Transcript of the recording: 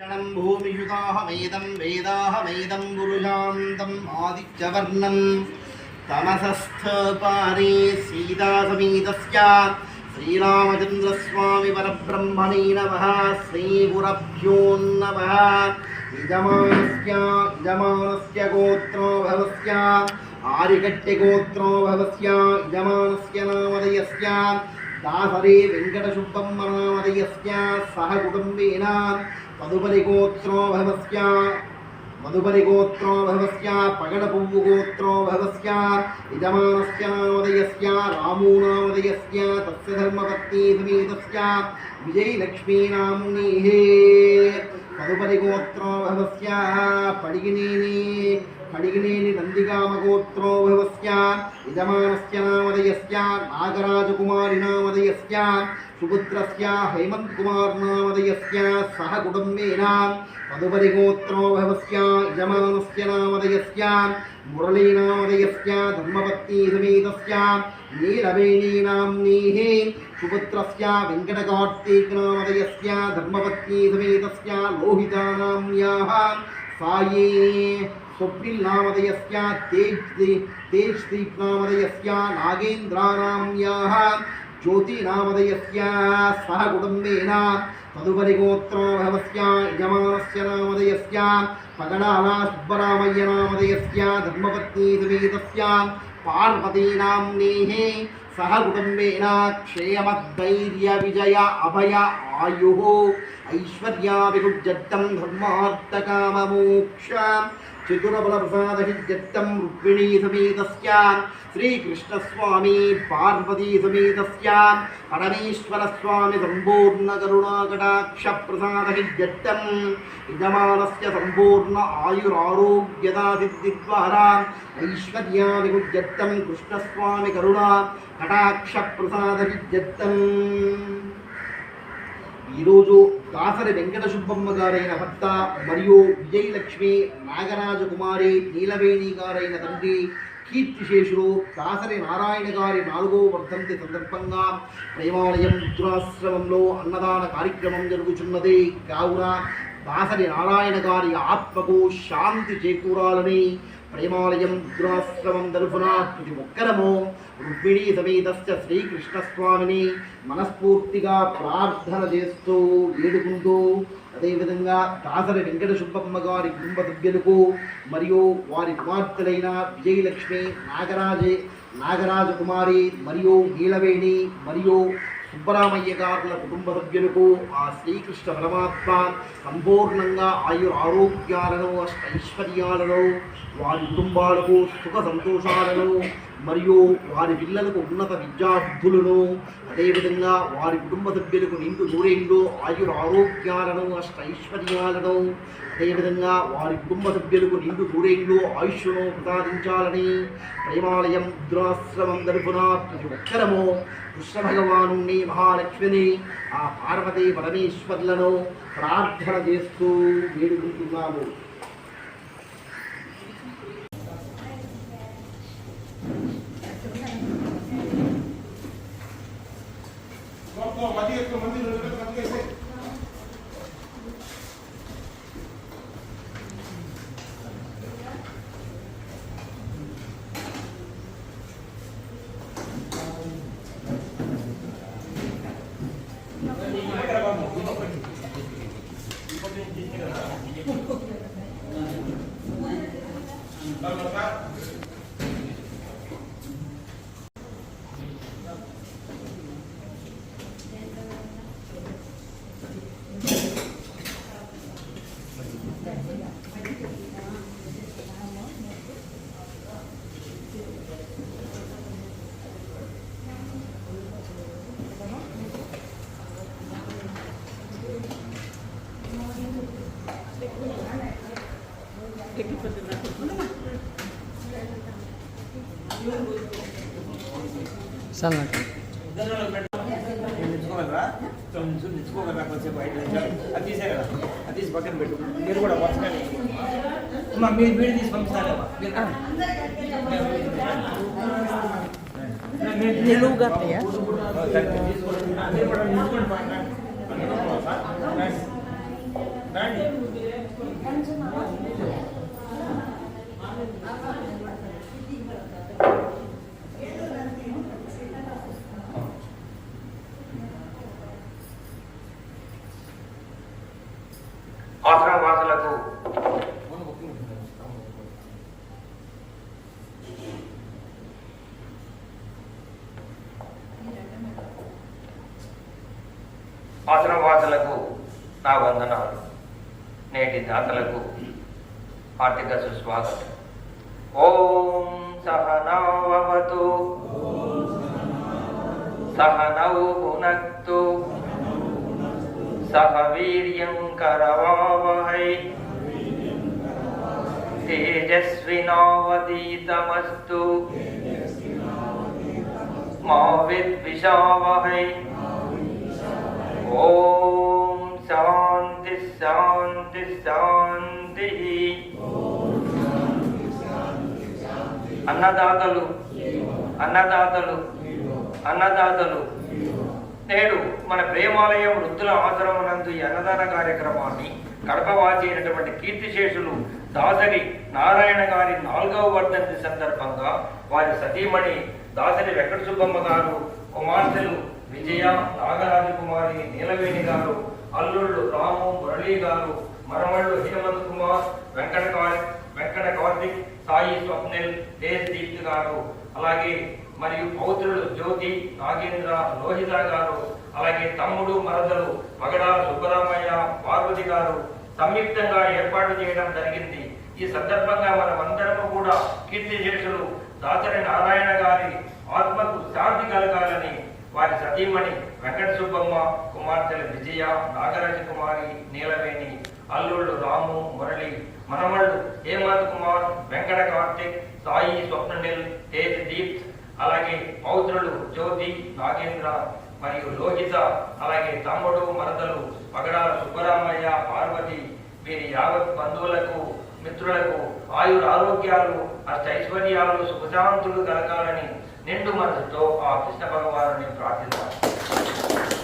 క్షణం భూమియుతాహమేదం వేదాహమేదం గురుజాంతం ఆదిత్యవర్ణం. తమసస్థపారే సీతాసమేతస్య శ్రీరామచంద్రస్వామి పరబ్రహ్మణే నమః. శ్రీగురభ్యో నమః. యజమానస్య యజమానస్య గోత్రో భవస్య. ఆరికట్యగోత్రో భవస్య. యజమానస్య నామధేయస్య. దాసరే వెంకటశుబ్బమ్మ నామధేయస్య సహ కుటుంబేన తదుపరి గోత్రో భవస్య మధుపరి భవస్య పగడపువ్వు గోత్రో భవస్య యజమానస్య నామధేయస్య తస్య ధర్మపత్ని సమేతస్య విజయలక్ష్మీనామ్ని తదుపరి గోత్రోభవస్య పడిగినేని పడిగినేని నందిగామ గోత్రో భవస్య యజమానస్య నామధేయస్య నాగరాజకుమారి నామధేయస్య సుపుత్రస్య హేమంత్ కుమార్ నామధేయస్య సహ కుటుంబేన తదుపరి గోత్రో భవస్య యజమానస్య నామధేయస్య మురళీ నామధేయస్య ధర్మపత్ని సమేతస్య నీలవేణీ సుపుత్రస్య వెంకటకార్తీక్ నామధేయస్య సమేతస్య లోహితా సాయే స్వప్నిల్ తేజ్ దీప్ కుటుంబేన తదుపరి గోత్రో భవస్య యజమానస్య నామధేయస్య పగడాలా సుబ్బరామయ్య నామదయస్య ధర్మపత్ని సమేతస్య పార్వతీ సహ కుటుంబేన క్షేమధైర్య విజయ అభయ ఆయు ఐశ్వర్యాభివృద్ధం ధర్మార్థకామమోక్ష చతురబలప్రసాదహిత్యం రుక్మిణీ సమేతస్య శ్రీకృష్ణస్వామి పార్వతీ సమేతస్య పరమేశ్వరస్వామి సంపూర్ణ కరుణాకటాక్ష ప్రసాదహిత్యం యజమానస్య సంపూర్ణ ఆయురారోగ్యదా సిద్ధిద్వారా ఐశ్వర్యాభివృద్ధం కృష్ణస్వామి కరుణా కటాక్ష ప్రసాదహిత్యం ఈరోజు దాసరి వెంకట సుబ్బమ్మ గారైన భర్త మరియు విజయలక్ష్మి నాగరాజ కుమారి నీలవేణి గారైన తండ్రి కీర్తిశేషుడు దాసరి నారాయణ గారి నాలుగో వర్ధంతి సందర్భంగా ప్రేమాలయం రుద్రాశ్రమంలో అన్నదాన కార్యక్రమం జరుగుతున్నది కావున దాసరి నారాయణ గారి ఆత్మకు శాంతి చేకూరాలని ప్రేమాలయం రుద్రాశ్రమం తరఫున ప్రతి ఒక్కరము రుక్మిణీ సమేతస్య శ్రీకృష్ణస్వామిని మనస్ఫూర్తిగా ప్రార్థన చేస్తూ వేడుకుంటూ అదేవిధంగా దాసరి వెంకట సుబ్బమ్మ గారి కుటుంబ సభ్యులకు మరియు వారి కుమార్తెలైన విజయలక్ష్మి నాగరాజే నాగరాజ కుమారి మరియు నీలవేణి మరియు సుబ్బరామయ్య గారుల కుటుంబ సభ్యులకు ఆ శ్రీకృష్ణ పరమాత్మ సంపూర్ణంగా ఆయు ఆరోగ్యాలను ఐశ్వర్యాలను వారి కుటుంబాలకు సుఖ సంతోషాలను మరియు వారి పిల్లలకు ఉన్నత విద్యార్థులను అదేవిధంగా వారి కుటుంబ సభ్యులకు నిండు నూరేళ్ళు ఆయుర ఆరోగ్యాలను అష్ట ఐశ్వర్యాలను అదేవిధంగా వారి కుటుంబ సభ్యులకు నిండు నూరేళ్ళు ఆయుష్ను ప్రసాదించాలని ప్రేమాలయం రుద్రాశ్రమం తరఫున ప్రతి ఒక్కరము కృష్ణ భగవాను మహాలక్ష్మిని ఆ పార్వతీ పరమేశ్వర్లను ప్రార్థన చేస్తూ వేడుకుంటున్నాము. ಮಂದಿರ అది తీసే కదా. అది తీసి పక్కన పెట్టు. మీరు కూడా వచ్చగానే మీరు వీడి తీసి పంపిస్తారమ్మా మీరు నిలువుగా తీసుకోండి మీరు కూడా తీసుకోండి రండి ఆశ్రమవాసులకు ఆశ్రమవాసులకు నా వందనాలు. నేటి దాతలకు హార్దిక సుస్వాగతం. ॐ सहनावतु सहनौ भुनक्तु। सह वीर्यं करवावहै। तेजस्विनावदीतमस्तु मा विद्विषावहै ॐ शान्तिः शान्तिः शान्तिः। అన్నదాతలు. అన్నదాతలు. అన్నదాతలు. నేడు మన ప్రేమాలయం వృద్ధుల ఆశ్రమనందు ఈ అన్నదాన కార్యక్రమాన్ని కడపవాచి అయినటువంటి కీర్తిశేషులు దాసరి నారాయణ గారి నాలుగవ వర్ధంతి సందర్భంగా వారి సతీమణి దాసరి వెంకట సుబ్బమ్మ గారు కుమార్తెలు విజయ నాగరాజు కుమారి నీలవేణి గారు అల్లుళ్ళు రాము మురళీ గారు మరమళ్ళు హేమంత్ కుమార్ వెంకట వెంకట సాయి స్వప్నిల్ దేశ్ దీప్తి గారు అలాగే మరియు పౌత్రులు జ్యోతి నాగేంద్ర లోహిత గారు అలాగే తమ్ముడు మరదలు మగడ సుబ్బరామయ్య పార్వతి గారు సంయుక్తంగా ఏర్పాటు చేయడం జరిగింది. ఈ సందర్భంగా మనమందరము కూడా కీర్తి చేసులు దాసరి నారాయణ గారి ఆత్మకు శాంతి కలగాలని వారి సతీమణి వెంకట సుబ్బమ్మ కుమార్తెలు విజయ నాగరాజ కుమారి నీలవేణి అల్లుళ్ళు రాము మురళి మనమళ్ళు హేమంత్ కుమార్ వెంకట కార్తిక్ సాయి స్వప్ననిల్ తేజ్ దీప్ అలాగే పౌత్రులు జ్యోతి నాగేంద్ర మరియు లోహిత అలాగే తమ్ముడు మరదలు పగడాల సుబ్బరామయ్య పార్వతి వీరి యావత్ బంధువులకు మిత్రులకు ఆయుర ఆరోగ్యాలు అష్టైశ్వర్యాలు సుఖశాంతులు కలగాలని నిండు మనసుతో ఆ కృష్ణ భగవాను ప్రార్థిస్తాను